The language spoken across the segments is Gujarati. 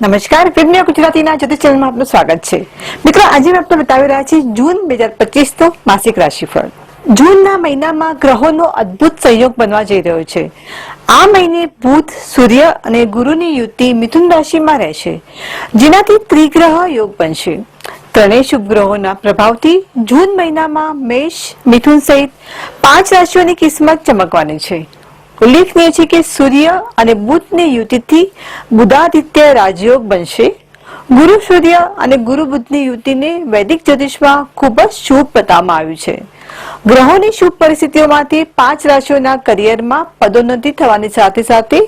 નમસ્કાર વિજ્ઞાન ગુજરાતીના જ્યોતિષ ચેનલમાં આપનું સ્વાગત છે. મિત્રો, આજે મેં આપને બતાવી રહ્યા છીએ જૂન બે હજાર પચીસ નો માસિક રાશિફળ. જૂનના મહિનામાં ગ્રહોનો અદ્ભુત સંયોગ બનવા જઈ રહ્યો છે. આ મહિને બુધ, સૂર્ય અને ગુરુની યુતિ મિથુન રાશિમાં રહેશે, જેનાથી ત્રિગ્રહ યોગ બનશે. ત્રણેય શુભ ગ્રહોના પ્રભાવથી જૂન મહિનામાં મેષ, મિથુન સહિત પાંચ રાશિઓની કિસ્મત ચમકવાની છે. ઉલ્લેખનીય છે કે સૂર્ય અને બુધની યુતિથી બુધાદિત્ય રાજયોગ બનશે. ગુરુ સૂર્ય અને ગુરુ બુધની યુતિને વૈદિક જ્યોતિષમાં ખૂબ જ શુભ બતાવવામાં આવ્યું છે. ગ્રહોની શુભ પરિસ્થિતિઓમાંથી પાંચ રાશિઓના કરિયરમાં પદોન્નતિ થવાની સાથે સાથે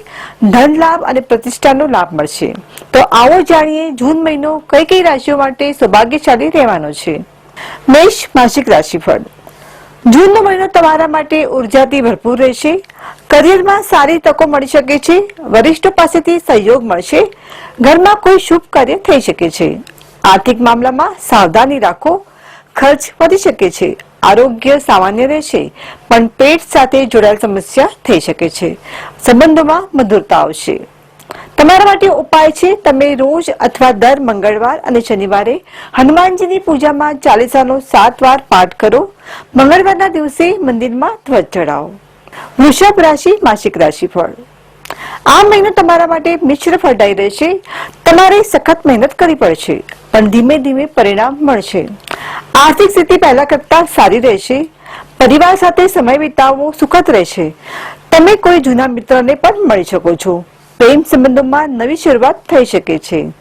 ધન લાભ અને પ્રતિષ્ઠાનો લાભ મળશે. તો આવો જાણીએ જૂન મહિનો કઈ કઈ રાશિઓ માટે સૌભાગ્યશાળી રહેવાનો છે. મેષ માસિક રાશિફળ. જૂનનો મહિનો તમારા માટે ઉર્જાથી ભરપૂર રહેશે. કરિયરમાં સારી તકો મળી શકે છે. વરિષ્ઠો પાસેથી સહયોગ મળશે. ઘરમાં કોઈ શુભ કાર્ય થઈ શકે છે. આર્થિક મામલામાં સાવધાની રાખો. ખર્ચ વધી શકે છે. આરોગ્ય સામાન્ય રહેશે. પણ પેટ સાથે જોડાયેલ સમસ્યા થઈ શકે છે. સંબંધોમાં મધુરતા આવશે. તમારા માટે ઉપાય છે, તમે રોજ અથવા દર મંગળવાર અને શનિવારે હનુમાનજીની પૂજામાં ચાલીસાનો સાત વાર પાઠ કરો. મંગળવારના દિવસે મંદિરમાં ધ્વજ ચડાવો વૃષભ રાશિ માસિક રાશિ ફળ આ મહિનો તમારા માટે મિશ્ર ફળદાયી રહેશે. તમારે સખત મહેનત કરવી પડશે, પણ ધીમે ધીમે પરિણામ મળશે. આર્થિક સ્થિતિ પહેલા કરતા સારી રહેશે. પરિવાર સાથે સમય વિતાવવો સુખદ રહેશે. તમે કોઈ જૂના મિત્રને પણ મળી શકો છો. પ્રેમ સંબંધોમાં નવી શરૂઆત થઈ શકે છે.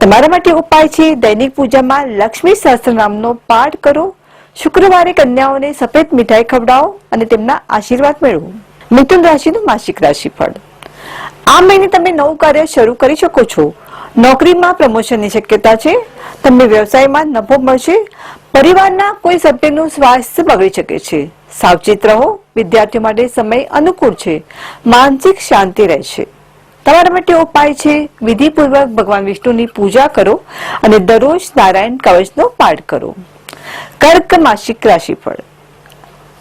તમારા માટે ઉપાય છે, દૈનિક પૂજામાં લક્ષ્મી સહસ્ત્રનામનો પાઠ કરો. શુક્રવારે કન્યાઓને સફેદ મીઠાઈ ખવડાવો અને તેમના આશીર્વાદ મેળવો. મિથુન રાશિનું માસિક રાશિફળ. આ મહિને તમે નવું કાર્ય શરૂ કરી શકો છો. નોકરીમાં પ્રમોશનની શક્યતા છે. તમને વ્યવસાયમાં નફો મળશે. પરિવારના કોઈ સભ્યનું સ્વાસ્થ્ય બગડી શકે છે. સાવચેત રહો. વિદ્યાર્થીઓ માટે સમય અનુકૂળ છે. માનસિક શાંતિ રહેશે. તમારા માટે ઉપાય છે? વિધિપૂર્વક ભગવાન વિષ્ણુની પૂજા કરો અને દરરોજ નારાયણ કવચનો પાઠ કરો. કર્ક માસિક રાશિફળ.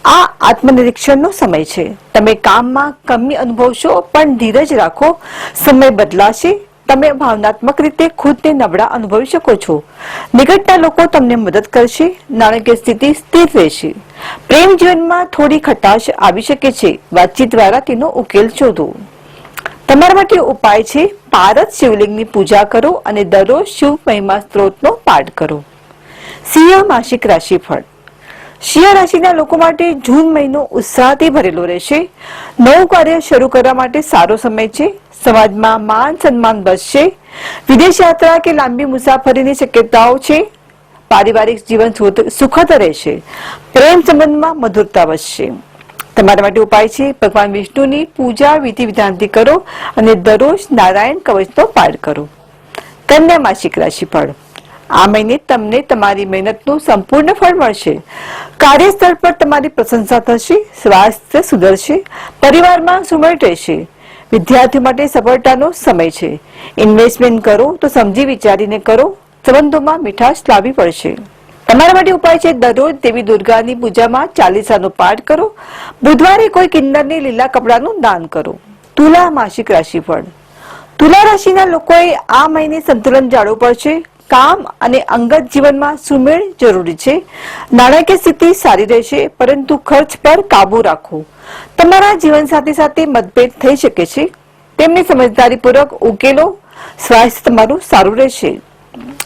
આ આત્મનિરીક્ષણનો સમય છે. તમે કામમાં કમી અનુભવશો, પણ ધીરજ રાખો. સમય બદલાશે. તમે ભાવનાત્મક રીતે ખુદને નબળા અનુભવી શકો છો. નિકટના લોકો તમને મદદ કરશે. નાણાકીય સ્થિતિ સ્થિર રહેશે. પ્રેમ જીવનમાં થોડી ખટાશ આવી શકે છે. વાતચીત દ્વારા તેનો ઉકેલ શોધો. તમારા માટે ઉપાય છે? પારસ શિવલિંગની પૂજા કરો અને દરરોજ શિવ મહિમા સ્ત્રોતનો પાઠ કરો. સિંહ માસિક રાશિફળ. સિંહ રાશિના લોકો માટે જૂન મહિનો ઉત્સાહથી ભરેલો રહેશે. નવું કાર્ય શરૂ કરવા માટે સારો સમય છે. સમાજમાં માન સન્માન વધશે. વિદેશ યાત્રા કે લાંબી મુસાફરીની શક્યતાઓ છે. પારિવારિક જીવન સુખદ રહેશે. પ્રેમ સંબંધમાં મધુરતા વધશે. તમારા માટે ઉપાય છે. ભગવાન વિષ્ણુની પૂજા, વિધિ વિધાનથી કરો અને દરરોજ નારાયણ કવચનો પાઠ કરો. કન્યા માસિક રાશિફળ. આ મહિને તમને તમારી મહેનતનું સંપૂર્ણ ફળ મળશે. કાર્યસ્થળ પર તમારી પ્રશંસા થશે, સ્વાસ્થ્ય સુધરશે, પરિવારમાં સુમેળ રહેશે. વિદ્યાર્થીઓ માટે સફળતાનો સમય છે. ઇન્વેસ્ટમેન્ટ કરો તો સમજી વિચારીને કરો. સંબંધોમાં મીઠાશ લાવવી પડશે. તમારા માટે ઉપાય છે દરરોજ દેવી દુર્ગાની પૂજામાં ચાલીસાનો પાઠ કરો. બુધવારે કોઈ કિન્નરને લીલા કપડાનું દાન કરો. તુલા માસિક રાશિફળ. તુલા રાશિના લોકોએ આ મહિને સંતુલન જાળવવું પડશે. કામ અને અંગત જીવનમાં સુમેળ જરૂરી છે. નાણાકીય સ્થિતિ સારી રહેશે, પરંતુ ખર્ચ પર કાબુ રાખો. તમારા જીવનસાથી સાથે મતભેદ થઈ શકે છે. તેમને સમજદારીપૂર્વક ઉકેલો. સ્વાસ્થ્ય તમારું સારું રહેશે.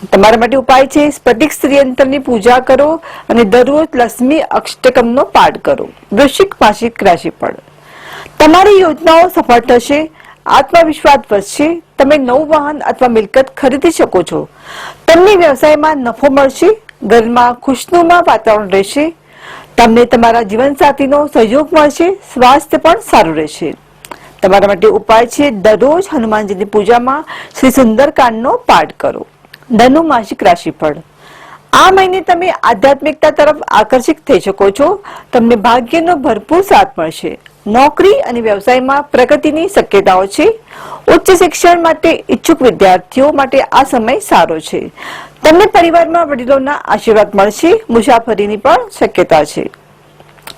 તમારા માટે ઉપાય છે, સ્ફટિક સ્ત્રીયંત્રની પૂજા કરો અને દરરોજ લક્ષ્મી અષ્ટકમનો પાઠ કરો. વૃશ્ચિક માસિક રાશિ પણ તમારી યોજનાઓ સફળ થશે, આત્મવિશ્વાસ વધશે, તમે નવું વાહન અથવા મિલકત ખરીદી શકો છો. તમને વ્યવસાયમાં નફો મળશે, ઘરમાં ખુશનુમા વાતાવરણ રહેશે. તમને તમારા જીવનસાથીનો સહયોગ મળશે, સ્વાસ્થ્ય પણ સારું રહેશે. તમારા માટે ઉપાય છે, દરરોજ હનુમાનજીની પૂજામાં શ્રી સુંદરકાંડનો પાઠ કરો. ધનુ માસિક રાશિફળ. આ મહિને તમે આધ્યાત્મિકતા તરફ આકર્ષિત થઈ શકો છો. તમને ભાગ્યનો ભરપૂર સાથ મળશે. નોકરી અને વ્યવસાયમાં પ્રગતિની શક્યતાઓ છે. ઉચ્ચ શિક્ષણ માટે ઈચ્છુક વિદ્યાર્થીઓ માટે આ સમય સારો છે. તમને પરિવારમાં વડીલોના આશીર્વાદ મળશે. મુસાફરીની પણ શક્યતા છે.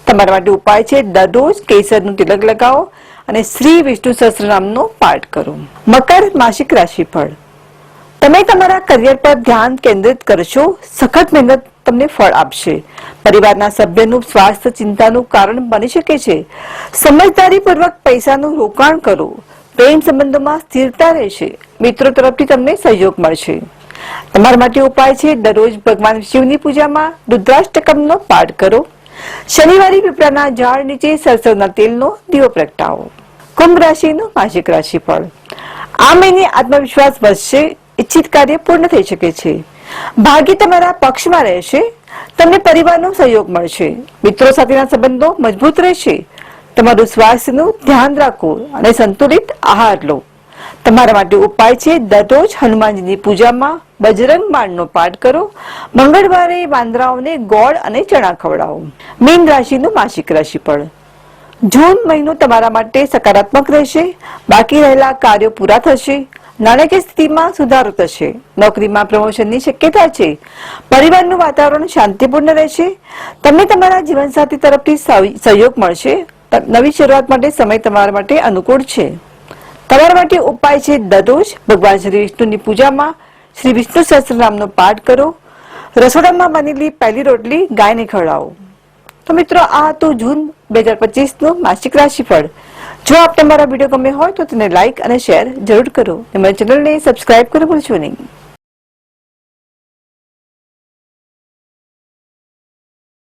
તમારા માટે ઉપાય છે. દરરોજ કેસરનું તિલક લગાવો અને શ્રી વિષ્ણુ સહસ્ત્રનામનો પાઠ કરો. મકર માસિક રાશિફળ. તમે તમારા કરિયર પર ધ્યાન કેન્દ્રિત કરશો, સખત મહેનત તમને ફળ આપશે. પરિવારના સભ્યનું સ્વાસ્થ્ય ચિંતાનું કારણ બની શકે છે. સમજદારીપૂર્વક પૈસાનું રોકાણ કરો. પ્રેમ સંબંધોમાં સ્થિરતા રહેશે. મિત્રો તરફથી તમને સહયોગ મળશે. તમારા માટે ઉપાય છે, દરરોજ ભગવાન શિવની પૂજામાં રુદ્રાષ્ટકમનો પાઠ કરો. શનિવારે પીપળાના ઝાડ નીચે સરસવના તેલનો દીવો પ્રગટાવો. કુંભ રાશિનું માસિક રાશિફળ. આ મહિને આત્મવિશ્વાસ વધશે. ઇચ્છિત કાર્ય પૂર્ણ થઈ શકે છે. ભાગ્ય તમારા પક્ષમાં રહેશે, તમને પરિવારનો સહયોગ મળશે. મિત્રો સાથેના સંબંધો મજબૂત રહેશે. તમારું સ્વાસ્થ્યનું ધ્યાન રાખો અને સંતુલિત આહાર લો. તમારા માટે ઉપાય છે, દરરોજ હનુમાનજીની પૂજામાં બજરંગ માળનો પાઠ કરો. મંગળવારે વાંદરાઓને ગોળ અને ચણા ખવડાવો. મીન રાશિનું માસિક રાશિફળ. જૂન મહિનો તમારા માટે સકારાત્મક રહેશે. બાકી રહેલા કાર્યો પૂરા થશે. નાણાકીય સ્થિતિમાં સુધારો થશે. નોકરીમાં પ્રમોશનની શક્યતા છે. પરિવારનું વાતાવરણ શાંતિપૂર્ણ રહેશે. તમને તમારા જીવનસાથી તરફથી સહય- સહયોગ મળશે. નવી શરૂઆત માટે સમય તમારા માટે અનુકૂળ છે. તમારા માટે ઉપાય છે દરરોજ ભગવાન શ્રી વિષ્ણુની પૂજામાં શ્રી વિષ્ણુ સહસ્ત્રનામનો પાઠ કરો. રસોડામાં બનેલી પહેલી રોટલી ગાયને ખવડાવો. તો મિત્રો, આ હતું જૂન બે હજાર પચીસનું માસિક રાશિફળ. જો આપને મારા વીડિયો ગમે હોય તો તેને લાઇક અને શેર જરૂર કરો. અને મારી ચેનલને સબસ્ક્રાઇબ કરવું ભૂલશો નહીં.